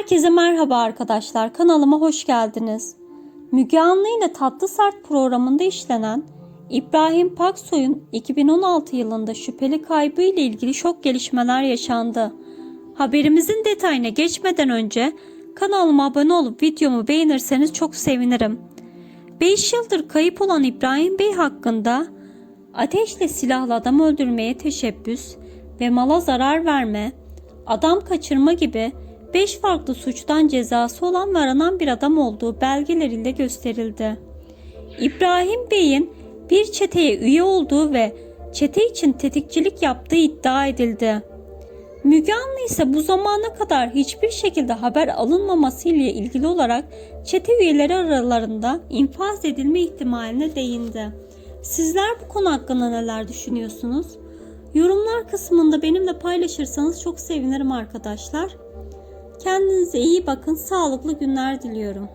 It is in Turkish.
Herkese merhaba arkadaşlar. Kanalıma hoş geldiniz. Müge Anlı ile Tatlı Sert programında işlenen İbrahim Paksoy'un 2016 yılında şüpheli kaybı ile ilgili şok gelişmeler yaşandı. Haberimizin detayına geçmeden önce kanalıma abone olup videomu beğenirseniz çok sevinirim. 5 yıldır kayıp olan İbrahim Bey hakkında ateşle silahlı adam öldürmeye teşebbüs ve mala zarar verme, adam kaçırma gibi 5 farklı suçtan cezası olan ve aranan bir adam olduğu belgelerinde gösterildi. İbrahim Bey'in bir çeteye üye olduğu ve çete için tetikçilik yaptığı iddia edildi. Müge Anlı ise bu zamana kadar hiçbir şekilde haber alınmaması ile ilgili olarak çete üyeleri aralarında infaz edilme ihtimaline değindi. Sizler bu konu hakkında neler düşünüyorsunuz? Yorumlar kısmında benimle paylaşırsanız çok sevinirim arkadaşlar. Kendinize iyi bakın, sağlıklı günler diliyorum.